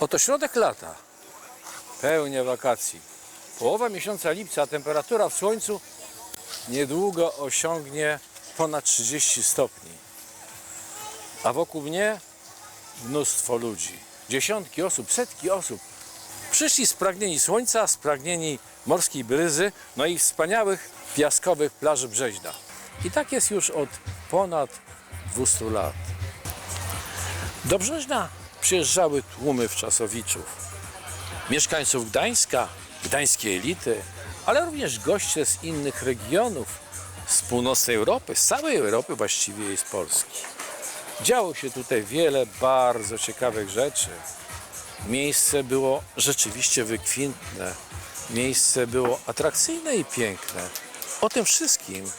Oto środek lata, pełnia wakacji. Połowa miesiąca lipca, temperatura w słońcu niedługo osiągnie ponad 30 stopni. A wokół mnie mnóstwo ludzi. Dziesiątki osób, setki osób. Przyszli spragnieni słońca, spragnieni morskiej bryzy, no i wspaniałych piaskowych plaży Brzeźna. I tak jest już od ponad 200 lat. Do Brzeźna przyjeżdżały tłumy wczasowiczów. Mieszkańców Gdańska, gdańskiej elity, ale również goście z innych regionów, z północnej Europy, z całej Europy właściwie i z Polski. Działo się tutaj wiele bardzo ciekawych rzeczy. Miejsce było rzeczywiście wykwintne. Miejsce było atrakcyjne i piękne. O tym wszystkim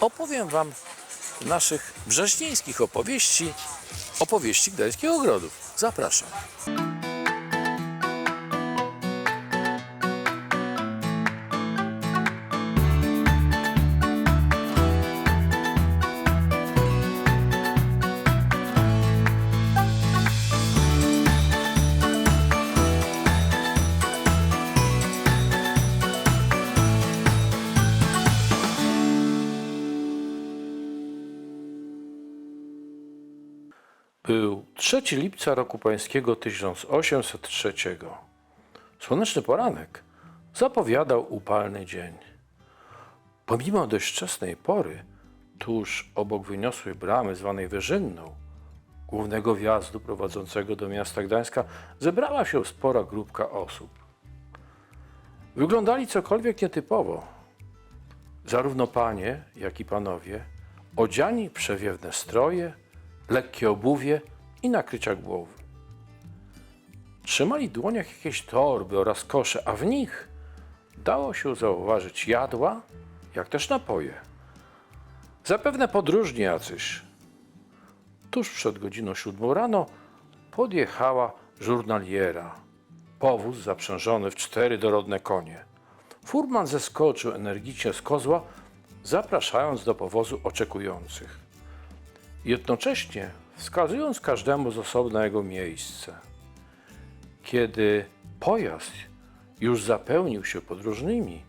opowiem Wam naszych brzeźnieńskich opowieści, opowieści Gdańskich Ogrodów. Zapraszam. 3 lipca roku pańskiego 1803. Słoneczny poranek zapowiadał upalny dzień. Pomimo dość wczesnej pory, tuż obok wyniosłej bramy zwanej Wyżynną, głównego wjazdu prowadzącego do miasta Gdańska, zebrała się spora grupka osób. Wyglądali cokolwiek nietypowo. Zarówno panie, jak i panowie, odziani w przewiewne stroje, lekkie obuwie i nakrycia głowy. Trzymali w dłoniach jakieś torby oraz kosze, a w nich dało się zauważyć jadła, jak też napoje. Zapewne podróżni jacyś. Tuż przed godziną siódmą rano podjechała żurnaliera. Powóz zaprzężony w cztery dorodne konie. Furman zeskoczył energicznie z kozła, zapraszając do powozu oczekujących jednocześnie wskazując każdemu z osobna jego miejsce. Kiedy pojazd już zapełnił się podróżnymi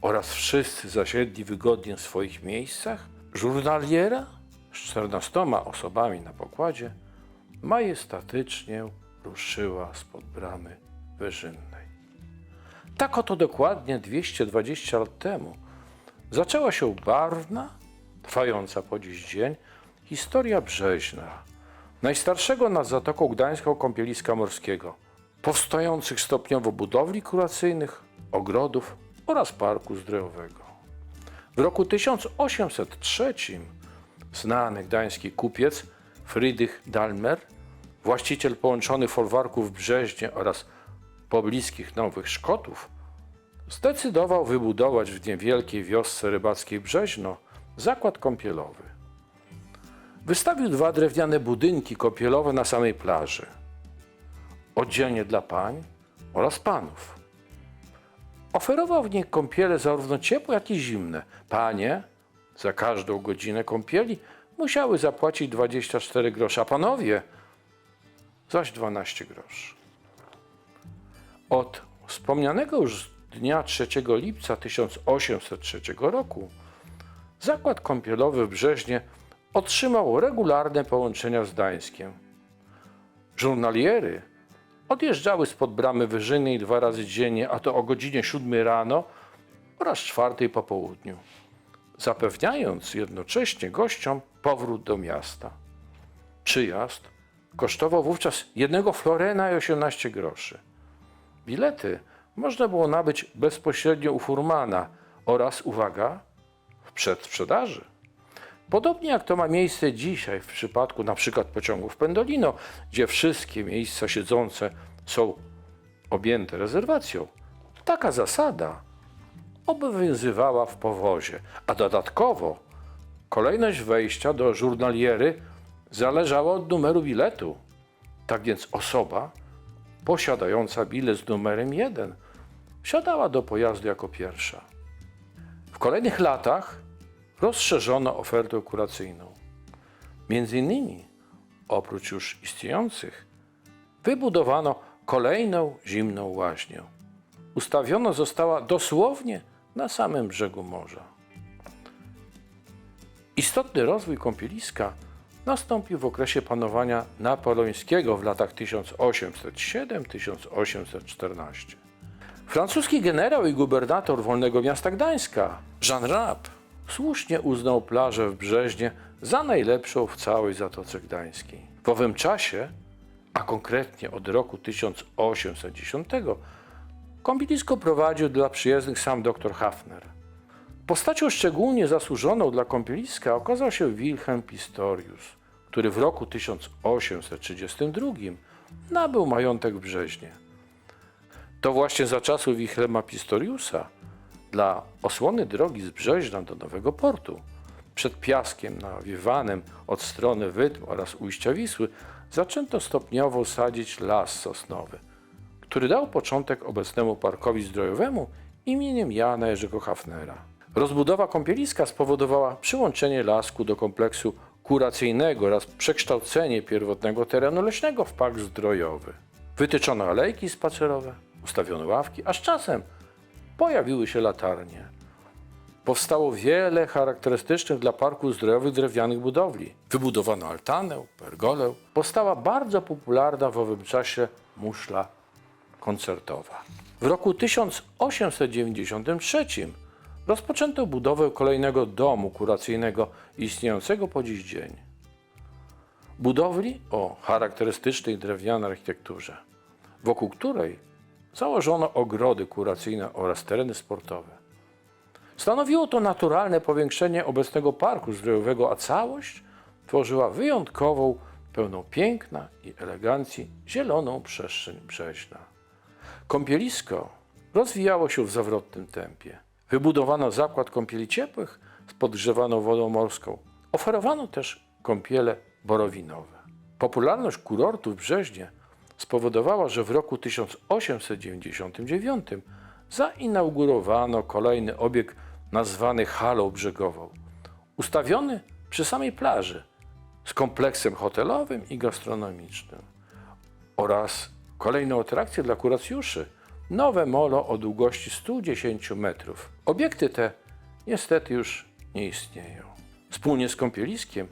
oraz wszyscy zasiedli wygodnie w swoich miejscach, żurnaliera z czternastoma osobami na pokładzie majestatycznie ruszyła spod bramy wyżynnej. Tak oto dokładnie 220 lat temu zaczęła się barwna, trwająca po dziś dzień, historia Brzeźna, najstarszego nad Zatoką Gdańską kąpieliska morskiego, powstających stopniowo budowli kuracyjnych, ogrodów oraz parku zdrojowego. W roku 1803 znany gdański kupiec Friedrich Dalmer, właściciel połączonych folwarków w Brzeźnie oraz pobliskich Nowych Szkotów, zdecydował wybudować w niewielkiej wiosce rybackiej Brzeźno zakład kąpielowy. Wystawił dwa drewniane budynki kąpielowe na samej plaży. Oddzielnie dla pań oraz panów. Oferował w nich kąpiele zarówno ciepłe, jak i zimne. Panie za każdą godzinę kąpieli musiały zapłacić 24 grosze, a panowie zaś 12 groszy. Od wspomnianego już dnia 3 lipca 1803 roku zakład kąpielowy w Brzeźnie otrzymał regularne połączenia z Gdańskiem. Żurnaliery odjeżdżały spod bramy Wyżynej dwa razy dziennie, a to o godzinie 7 rano oraz 4 po południu, zapewniając jednocześnie gościom powrót do miasta. Przyjazd kosztował wówczas jednego florena i 18 groszy. Bilety można było nabyć bezpośrednio u furmana oraz, uwaga, w przedsprzedaży. Podobnie jak to ma miejsce dzisiaj w przypadku przykład pociągów Pendolino, gdzie wszystkie miejsca siedzące są objęte rezerwacją, taka zasada obowiązywała w powozie, a dodatkowo kolejność wejścia do żurnaliery zależała od numeru biletu. Tak więc osoba posiadająca bilet z numerem 1 wsiadała do pojazdu jako pierwsza. W kolejnych latach rozszerzono ofertę kuracyjną. Między innymi, oprócz już istniejących, wybudowano kolejną zimną łaźnię. Ustawiona została dosłownie na samym brzegu morza. Istotny rozwój kąpieliska nastąpił w okresie panowania napoleońskiego w latach 1807-1814. Francuski generał i gubernator wolnego miasta Gdańska, Jean Rapp, słusznie uznał plażę w Brzeźnie za najlepszą w całej Zatoce Gdańskiej. W owym czasie, a konkretnie od roku 1810, kąpielisko prowadził dla przyjezdnych sam dr Hafner. Postacią szczególnie zasłużoną dla kąpieliska okazał się Wilhelm Pistorius, który w roku 1832 nabył majątek w Brzeźnie. To właśnie za czasów Wilhelma Pistoriusa dla osłony drogi z do Nowego Portu przed Piaskiem nawiewanym od strony Wydm oraz ujścia Wisły zaczęto stopniowo sadzić las sosnowy, który dał początek obecnemu parkowi zdrojowemu imieniem Jana Jerzego Hafnera. Rozbudowa kąpieliska spowodowała przyłączenie lasku do kompleksu kuracyjnego oraz przekształcenie pierwotnego terenu leśnego w park zdrojowy. Wytyczono alejki spacerowe, ustawiono ławki, a z czasem pojawiły się latarnie. Powstało wiele charakterystycznych dla parków zdrojowych drewnianych budowli. Wybudowano altanę, pergolę. Powstała bardzo popularna w owym czasie muszla koncertowa. W roku 1893 rozpoczęto budowę kolejnego domu kuracyjnego istniejącego po dziś dzień. Budowli o charakterystycznej drewnianej architekturze, wokół której założono ogrody kuracyjne oraz tereny sportowe. Stanowiło to naturalne powiększenie obecnego parku zdrojowego, a całość tworzyła wyjątkową, pełną piękna i elegancji zieloną przestrzeń brzeźna. Kąpielisko rozwijało się w zawrotnym tempie. Wybudowano zakład kąpieli ciepłych z podgrzewaną wodą morską. Oferowano też kąpiele borowinowe. Popularność kurortu w Brzeźnie spowodowała, że w roku 1899 zainaugurowano kolejny obiekt nazwany halą brzegową, ustawiony przy samej plaży z kompleksem hotelowym i gastronomicznym oraz kolejną atrakcję dla kuracjuszy nowe molo o długości 110 metrów. Obiekty te niestety już nie istnieją. Wspólnie z kąpieliskiem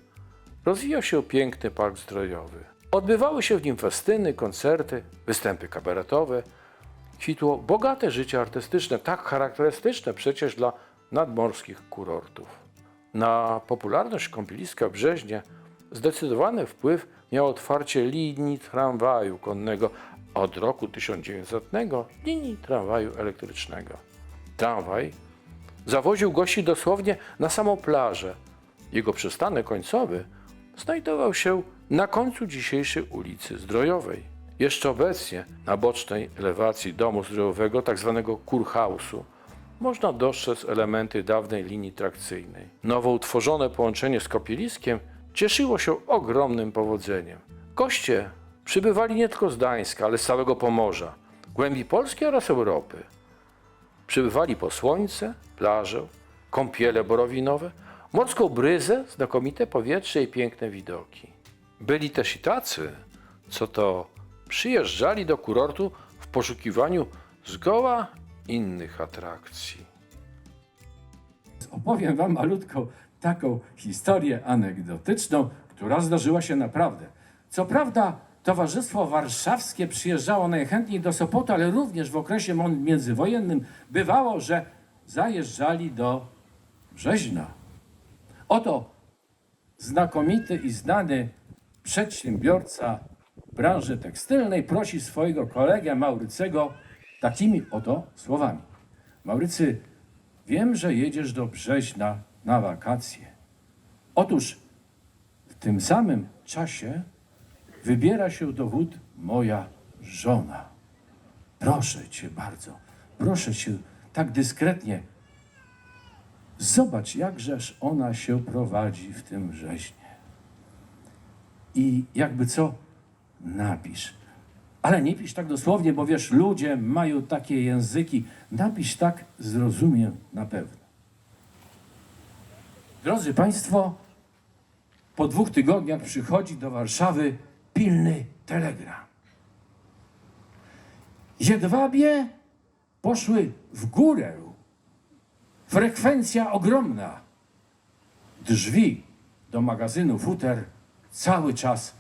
rozwijał się piękny park zdrojowy. Odbywały się w nim festyny, koncerty, występy kabaretowe. Kwitło bogate życie artystyczne, tak charakterystyczne przecież dla nadmorskich kurortów. Na popularność kąpieliska Brzeźnie zdecydowany wpływ miało otwarcie linii tramwaju konnego, od roku 1900 linii tramwaju elektrycznego. Tramwaj zawoził gości dosłownie na samą plażę. Jego przystanek końcowy znajdował się na końcu dzisiejszej ulicy Zdrojowej. Jeszcze obecnie na bocznej elewacji domu zdrojowego, tzw. kurhausu, można dostrzec elementy dawnej linii trakcyjnej. Nowo utworzone połączenie z kopieliskiem cieszyło się ogromnym powodzeniem. Goście przybywali nie tylko z Gdańska, ale z całego Pomorza, głębi Polski oraz Europy. Przybywali po słońce, plażę, kąpiele borowinowe, morską bryzę, znakomite powietrze i piękne widoki. Byli też i tacy, co to przyjeżdżali do kurortu w poszukiwaniu zgoła innych atrakcji. Opowiem Wam malutką taką historię anegdotyczną, która zdarzyła się naprawdę. Co prawda, Towarzystwo Warszawskie przyjeżdżało najchętniej do Sopotu, ale również w okresie międzywojennym bywało, że zajeżdżali do Brzeźna. Oto znakomity i znany przedsiębiorca branży tekstylnej prosi swojego kolegę Maurycego takimi oto słowami. Maurycy, wiem, że jedziesz do Brzeźna na wakacje. Otóż w tym samym czasie wybiera się do wód moja żona. Proszę cię bardzo, proszę cię tak dyskretnie. Zobacz, jakżeż ona się prowadzi w tym rzeźnie. I jakby co, napisz. Ale nie pisz tak dosłownie, bo wiesz, ludzie mają takie języki. Napisz tak, zrozumiem na pewno. Drodzy Państwo, po dwóch tygodniach przychodzi do Warszawy pilny telegram. Jedwabie poszły w górę. Frekwencja ogromna. Drzwi do magazynu futer cały czas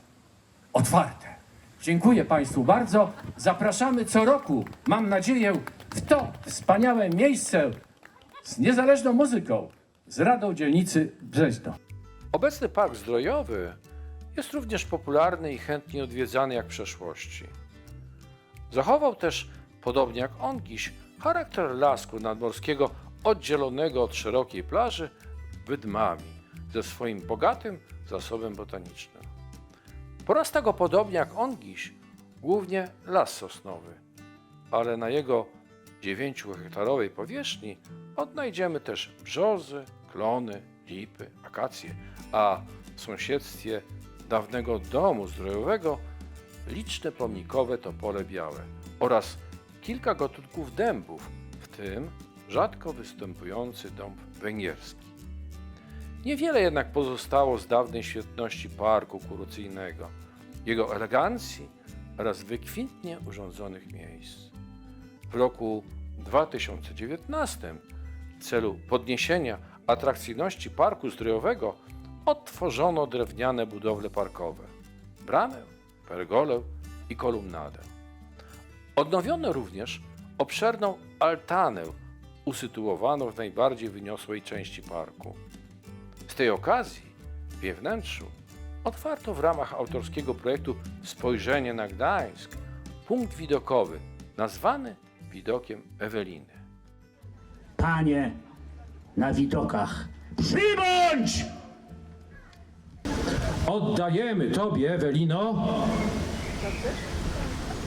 otwarte. Dziękuję Państwu bardzo. Zapraszamy co roku, mam nadzieję, w to wspaniałe miejsce z niezależną muzyką z Radą Dzielnicy Brzeźno. Obecny park zdrojowy jest również popularny i chętnie odwiedzany jak w przeszłości. Zachował też, podobnie jak Ongiś, charakter lasku nadmorskiego oddzielonego od szerokiej plaży wydmami ze swoim bogatym zasobem botanicznym. Porasta go podobnie jak Ongiś głównie las sosnowy, ale na jego 9-hektarowej powierzchni odnajdziemy też brzozy, klony, lipy, akacje, a w sąsiedztwie dawnego domu zdrojowego liczne pomnikowe topole białe oraz kilka gatunków dębów, w tym rzadko występujący dąb węgierski. Niewiele jednak pozostało z dawnej świetności parku kurucyjnego, jego elegancji oraz wykwintnie urządzonych miejsc. W roku 2019 w celu podniesienia atrakcyjności parku zdrojowego odtworzono drewniane budowle parkowe, bramę, pergolę i kolumnadę. Odnowiono również obszerną altanę usytuowaną w najbardziej wyniosłej części parku. Z tej okazji w jej wnętrzu otwarto w ramach autorskiego projektu Spojrzenie na Gdańsk punkt widokowy nazwany widokiem Eweliny. Panie na widokach, przybądź! Oddajemy Tobie, Ewelino,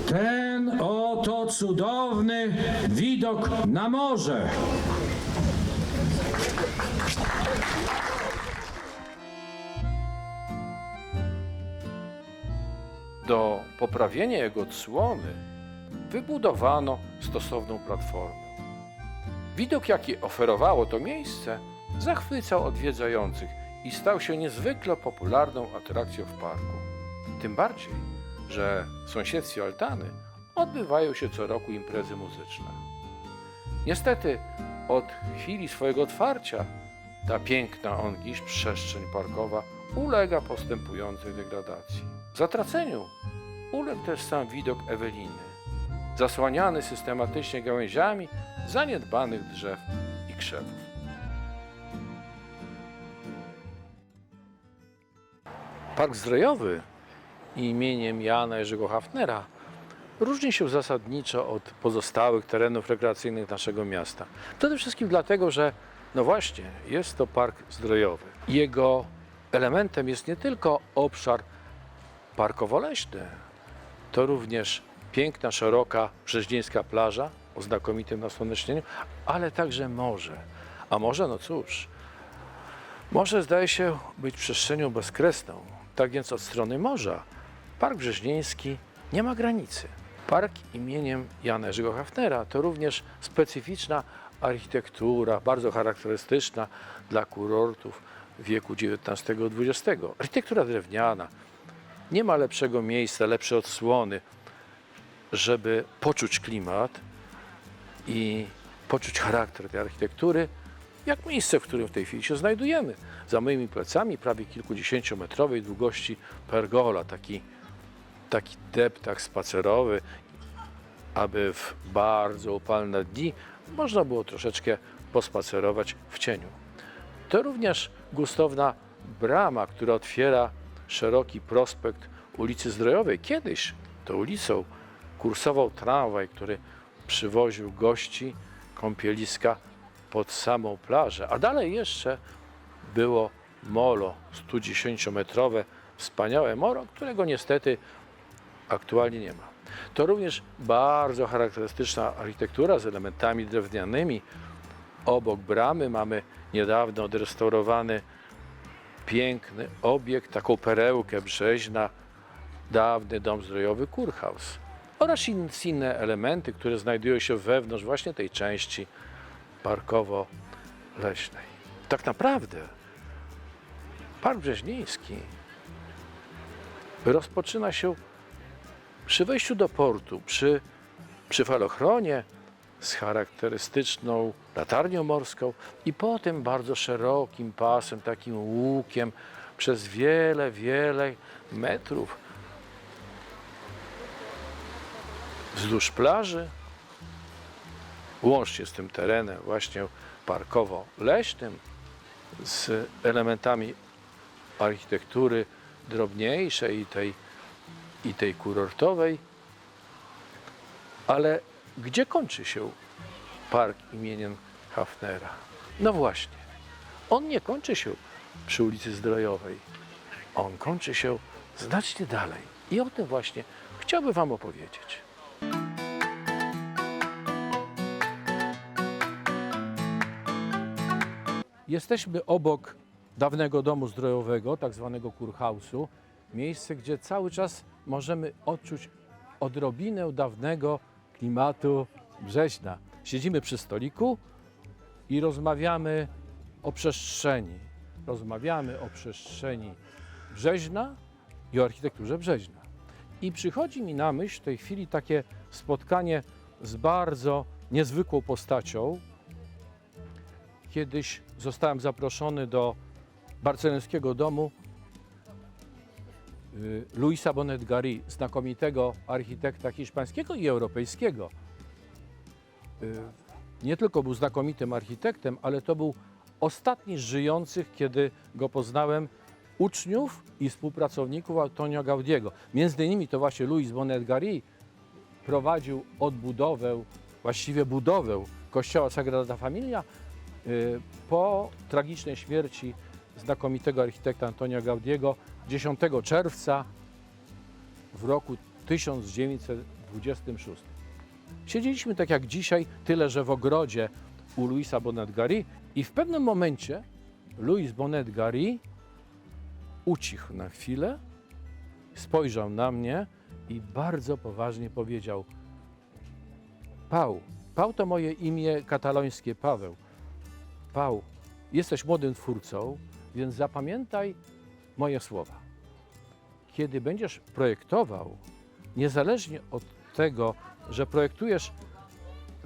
ten oto cudowny widok na morze. Do poprawienia jego odsłony wybudowano stosowną platformę. Widok, jaki oferowało to miejsce, zachwycał odwiedzających i stał się niezwykle popularną atrakcją w parku. Tym bardziej, że w sąsiedztwie altany odbywają się co roku imprezy muzyczne. Niestety, od chwili swojego otwarcia ta piękna ongiś przestrzeń parkowa ulega postępującej degradacji. Zatraceniu uległ też sam widok Eweliny, zasłaniany systematycznie gałęziami zaniedbanych drzew i krzewów. Park Zdrojowy imieniem Jana Jerzego Hafnera różni się zasadniczo od pozostałych terenów rekreacyjnych naszego miasta. Przede wszystkim dlatego, że no właśnie, jest to park zdrojowy. Jego elementem jest nie tylko obszar parkowo-leśny, to również piękna, szeroka, brzeźnieńska plaża o znakomitym nasłonecznieniu, ale także morze. A morze, no cóż, Morze zdaje się być przestrzenią bezkresną. Tak więc od strony morza Park Brzeźnieński nie ma granicy. Park imieniem Jana Jerzego Hafnera to również specyficzna architektura, bardzo charakterystyczna dla kurortów wieku XIX-XX. Architektura drewniana. Nie ma lepszego miejsca, lepszej odsłony, żeby poczuć klimat i poczuć charakter tej architektury, jak miejsce, w którym w tej chwili się znajdujemy. Za moimi plecami prawie kilkudziesięciometrowej długości pergola, taki, taki deptak spacerowy, aby w bardzo upalne dni można było troszeczkę pospacerować w cieniu. To również gustowna brama, która otwiera szeroki prospekt ulicy Zdrojowej. Kiedyś tą ulicą kursował tramwaj, który przywoził gości kąpieliska pod samą plażę, a dalej jeszcze było molo 110-metrowe, wspaniałe molo, którego niestety aktualnie nie ma. To również bardzo charakterystyczna architektura z elementami drewnianymi. Obok bramy mamy niedawno odrestaurowany piękny obiekt, taką perełkę brzeźna, dawny dom zdrojowy Kurhaus oraz in- inne elementy, które znajdują się wewnątrz właśnie tej części parkowo-leśnej. Tak naprawdę Park Brzeźnieński rozpoczyna się przy wejściu do portu, przy przy falochronie z charakterystyczną latarnią morską i potem bardzo szerokim pasem, takim łukiem przez wiele, wiele metrów wzdłuż plaży, łącznie z tym terenem właśnie parkowo-leśnym, z elementami architektury drobniejszej i tej, i tej kurortowej. Ale gdzie kończy się park imieniem Hafnera? No właśnie, on nie kończy się przy ulicy Zdrojowej. On kończy się znacznie dalej. I o tym właśnie chciałbym Wam opowiedzieć. Jesteśmy obok dawnego domu zdrojowego, tak zwanego kurhausu. Miejsce, gdzie cały czas możemy odczuć odrobinę dawnego klimatu Brzeźna. Siedzimy przy stoliku i rozmawiamy o przestrzeni. Rozmawiamy o przestrzeni Brzeźna i o architekturze Brzeźna. I przychodzi mi na myśl w tej chwili takie spotkanie z bardzo niezwykłą postacią, kiedyś zostałem zaproszony do barcelońskiego domu Luisa Bonet Gary, znakomitego architekta hiszpańskiego i europejskiego. Y, Nie tylko był znakomitym architektem, ale to był ostatni z żyjących, kiedy go poznałem, uczniów i współpracowników Antonio Gaudiego. Między innymi to właśnie Luis Bonet Gary prowadził odbudowę, właściwie budowę kościoła Sagrada Familia y, po tragicznej śmierci znakomitego architekta Antonio Gaudiego 10 czerwca w roku 1926. Siedzieliśmy tak jak dzisiaj, tyle że w ogrodzie u Luisa Bonet Gary i w pewnym momencie Luis Bonet Gary ucichł na chwilę, spojrzał na mnie i bardzo poważnie powiedział: Pał, Pał to moje imię katalońskie, Paweł. Pał, jesteś młodym twórcą, więc zapamiętaj moje słowa. Kiedy będziesz projektował, niezależnie od tego, że projektujesz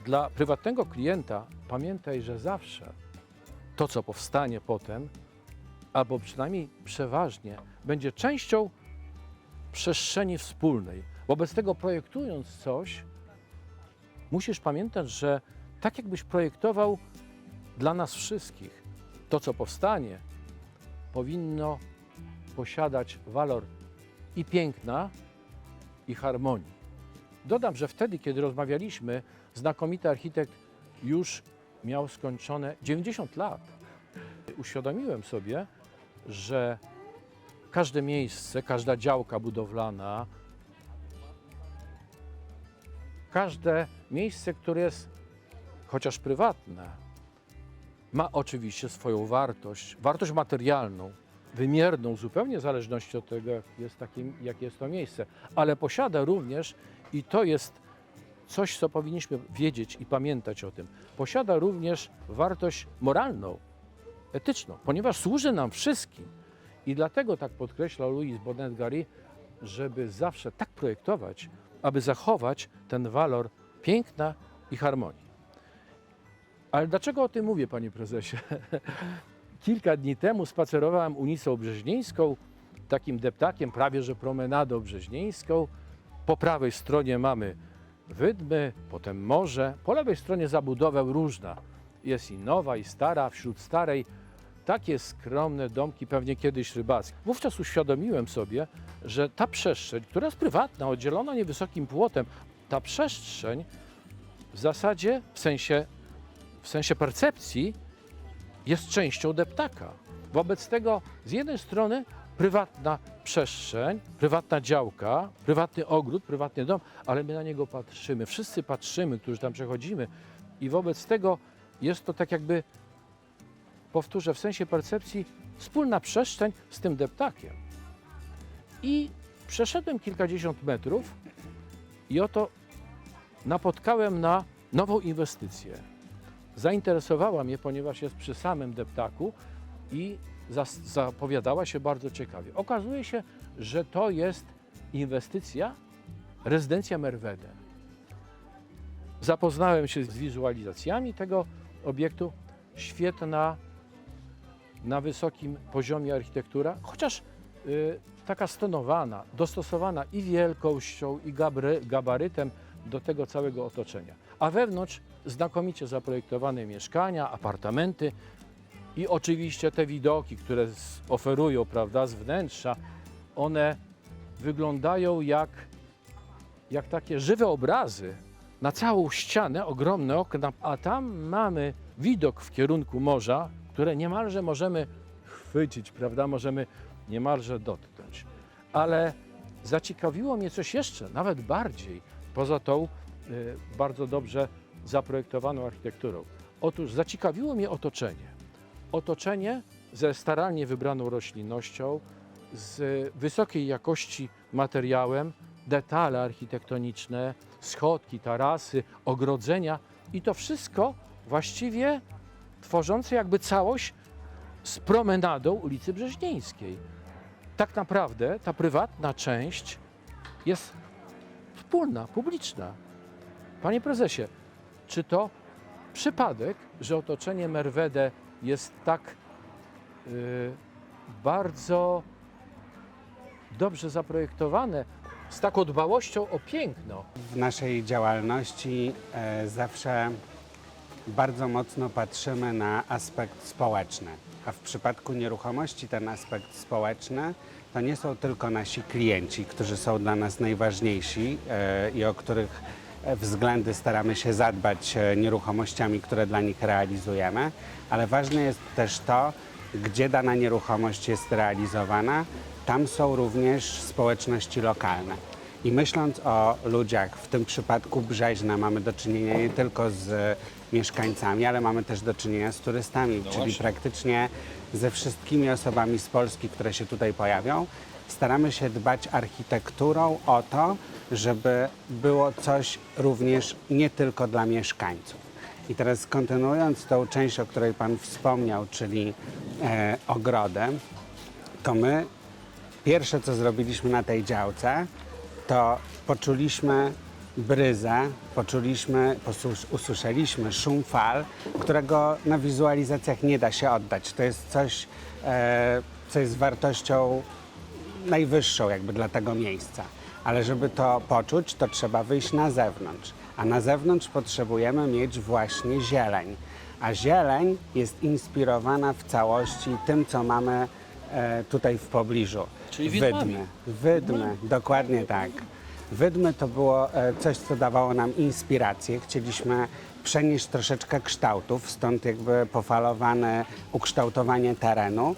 dla prywatnego klienta, pamiętaj, że zawsze to, co powstanie potem, albo przynajmniej przeważnie, będzie częścią przestrzeni wspólnej. Wobec tego, projektując coś, musisz pamiętać, że tak jakbyś projektował dla nas wszystkich, to co powstanie, powinno posiadać walor i piękna, i harmonii. Dodam, że wtedy, kiedy rozmawialiśmy, znakomity architekt już miał skończone 90 lat. Uświadomiłem sobie, że każde miejsce, każda działka budowlana, każde miejsce, które jest chociaż prywatne, ma oczywiście swoją wartość, wartość materialną, wymierną zupełnie w zależności od tego, jak jest, takim, jakie jest to miejsce, ale posiada również, i to jest coś, co powinniśmy wiedzieć i pamiętać o tym, posiada również wartość moralną, etyczną, ponieważ służy nam wszystkim. I dlatego tak podkreślał Louis Bonnet Gary, żeby zawsze tak projektować, aby zachować ten walor piękna i harmonii. Ale dlaczego o tym mówię, panie prezesie? Kilka dni temu spacerowałem ulicą Brzeźnieńską, takim deptakiem, prawie że promenadą brzeźnieńską. Po prawej stronie mamy wydmy, potem morze, po lewej stronie zabudowę różna. Jest i nowa, i stara, wśród starej takie skromne domki, pewnie kiedyś rybackie. Wówczas uświadomiłem sobie, że ta przestrzeń, która jest prywatna, oddzielona niewysokim płotem, ta przestrzeń w zasadzie w sensie, w sensie percepcji jest częścią deptaka. Wobec tego z jednej strony prywatna przestrzeń, prywatna działka, prywatny ogród, prywatny dom, ale my na niego patrzymy, wszyscy patrzymy, którzy tam przechodzimy i wobec tego jest to tak jakby, powtórzę, w sensie percepcji wspólna przestrzeń z tym deptakiem. I przeszedłem kilkadziesiąt metrów i oto napotkałem na nową inwestycję. Zainteresowała mnie, ponieważ jest przy samym deptaku i zapowiadała się bardzo ciekawie. Okazuje się, że to jest inwestycja rezydencja Merwede. Zapoznałem się z wizualizacjami tego obiektu. Świetna, na wysokim poziomie architektura, chociaż y, taka stonowana, dostosowana i wielkością, i gabarytem do tego całego otoczenia. A wewnątrz znakomicie zaprojektowane mieszkania, apartamenty i oczywiście te widoki, które oferują, prawda, z wnętrza, one wyglądają jak, jak takie żywe obrazy na całą ścianę, ogromne okna, a tam mamy widok w kierunku morza, które niemalże możemy chwycić, prawda, możemy niemalże dotknąć. Ale zaciekawiło mnie coś jeszcze, nawet bardziej, poza tą y, bardzo dobrze zaprojektowaną architekturą. Otóż zaciekawiło mnie otoczenie. Otoczenie ze starannie wybraną roślinnością, z wysokiej jakości materiałem, detale architektoniczne, schodki, tarasy, ogrodzenia i to wszystko właściwie tworzące jakby całość z promenadą ulicy Brzeźnieńskiej. Tak naprawdę ta prywatna część jest wspólna, publiczna. Panie prezesie, czy to przypadek, że otoczenie Merwede jest tak y, bardzo dobrze zaprojektowane, z taką dbałością o piękno? W naszej działalności e, zawsze bardzo mocno patrzymy na aspekt społeczny, a w przypadku nieruchomości ten aspekt społeczny to nie są tylko nasi klienci, którzy są dla nas najważniejsi e, i o których względy staramy się zadbać e, nieruchomościami, które dla nich realizujemy, ale ważne jest też to, gdzie dana nieruchomość jest realizowana. Tam są również społeczności lokalne. I myśląc o ludziach, w tym przypadku Brzeźna, mamy do czynienia nie tylko z mieszkańcami, ale mamy też do czynienia z turystami, czyli praktycznie ze wszystkimi osobami z Polski, które się tutaj pojawią. Staramy się dbać architekturą o to, żeby było coś również nie tylko dla mieszkańców. I teraz kontynuując tą część, o której Pan wspomniał, czyli e, ogrodę, to my pierwsze, co zrobiliśmy na tej działce, to poczuliśmy bryzę, poczuliśmy, usłyszeliśmy szum fal, którego na wizualizacjach nie da się oddać. To jest coś, e, co jest wartością najwyższą jakby dla tego miejsca. Ale żeby to poczuć, to trzeba wyjść na zewnątrz. A na zewnątrz potrzebujemy mieć właśnie zieleń. A zieleń jest inspirowana w całości tym, co mamy e, tutaj w pobliżu. Czyli widmami. Wydmy. Wydmy, dokładnie tak. Wydmy to było e, coś, co dawało nam inspirację. Chcieliśmy przenieść troszeczkę kształtów, stąd jakby pofalowane ukształtowanie terenu.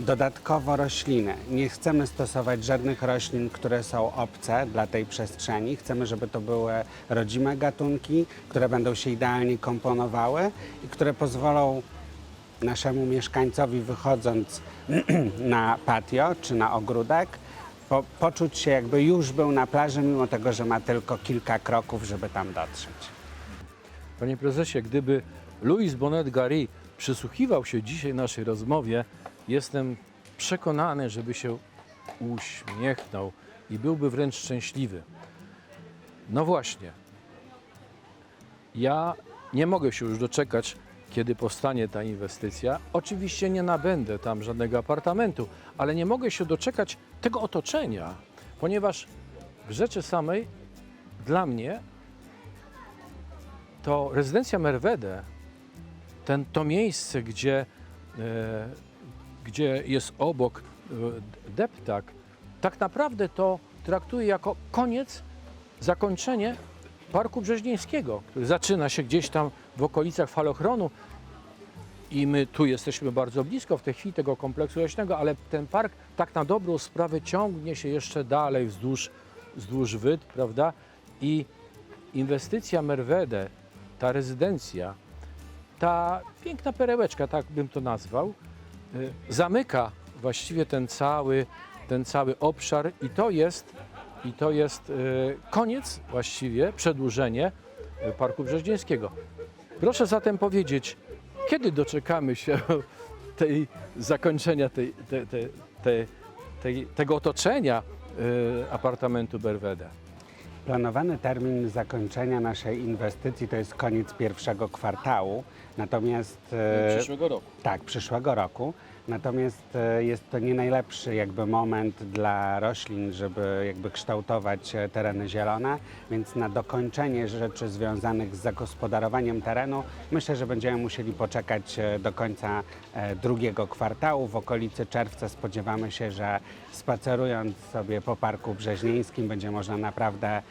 Dodatkowo rośliny. Nie chcemy stosować żadnych roślin, które są obce dla tej przestrzeni. Chcemy, żeby to były rodzime gatunki, które będą się idealnie komponowały i które pozwolą naszemu mieszkańcowi wychodząc na patio czy na ogródek, po, poczuć się jakby już był na plaży, mimo tego, że ma tylko kilka kroków, żeby tam dotrzeć. Panie prezesie, gdyby Louis Bonnet Gary przysłuchiwał się dzisiaj naszej rozmowie, jestem przekonany, żeby się uśmiechnął i byłby wręcz szczęśliwy. No właśnie. Ja nie mogę się już doczekać, kiedy powstanie ta inwestycja. Oczywiście nie nabędę tam żadnego apartamentu, ale nie mogę się doczekać tego otoczenia, ponieważ w rzeczy samej dla mnie to rezydencja Merwede, ten, to miejsce, gdzie, e, gdzie jest obok e, deptak, tak naprawdę to traktuje jako koniec, zakończenie Parku Brzeźnieńskiego, który zaczyna się gdzieś tam w okolicach falochronu i my tu jesteśmy bardzo blisko w tej chwili tego kompleksu leśnego, ale ten park tak na dobrą sprawę ciągnie się jeszcze dalej wzdłuż, wzdłuż wyd, prawda? I inwestycja Merwede, ta rezydencja, ta piękna perełeczka, tak bym to nazwał, zamyka właściwie ten cały, ten cały obszar i to jest, i to jest y, koniec właściwie, przedłużenie y, Parku Brzeźnieńskiego. Proszę zatem powiedzieć, kiedy doczekamy się tej zakończenia tej, te, te, te, tej, tego otoczenia y, apartamentu Berwede? Planowany termin zakończenia naszej inwestycji to jest koniec pierwszego kwartału, natomiast... e, Przyszłego roku. Tak, przyszłego roku. Natomiast e, jest to nie najlepszy jakby moment dla roślin, żeby jakby kształtować e, tereny zielone, więc na dokończenie rzeczy związanych z zagospodarowaniem terenu myślę, że będziemy musieli poczekać e, do końca drugiego kwartału. W okolicy czerwca spodziewamy się, że spacerując sobie po Parku Brzeźnieńskim będzie można naprawdę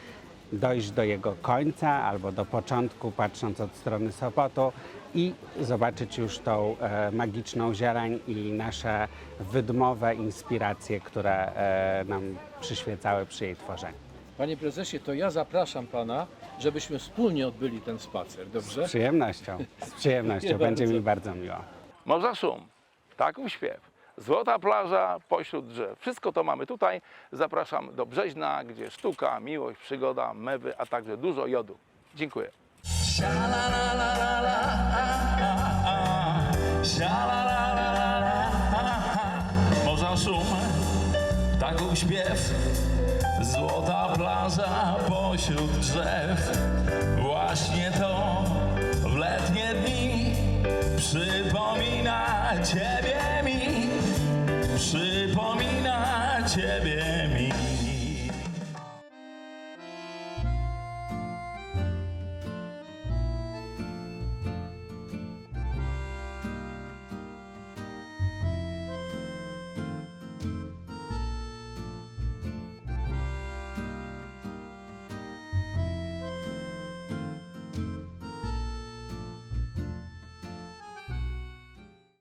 dojść do jego końca albo do początku, patrząc od strony Sopotu i zobaczyć już tą e, magiczną zieleń i nasze wydmowe inspiracje, które e, nam przyświecały przy jej tworzeniu. Panie prezesie, to ja zapraszam pana, żebyśmy wspólnie odbyli ten spacer, dobrze? Z przyjemnością, z przyjemnością, będzie bardzo. mi bardzo miło. Morza szum, ptaków śpiew, złota plaża pośród drzew. Wszystko to mamy tutaj. Zapraszam do Brzeźna, gdzie sztuka, miłość, przygoda, mewy, a także dużo jodu. Dziękuję. Morza szum, ptaków śpiew, złota plaża pośród drzew. Właśnie to w letnie dni przypomina ciebie mi, przypomina ciebie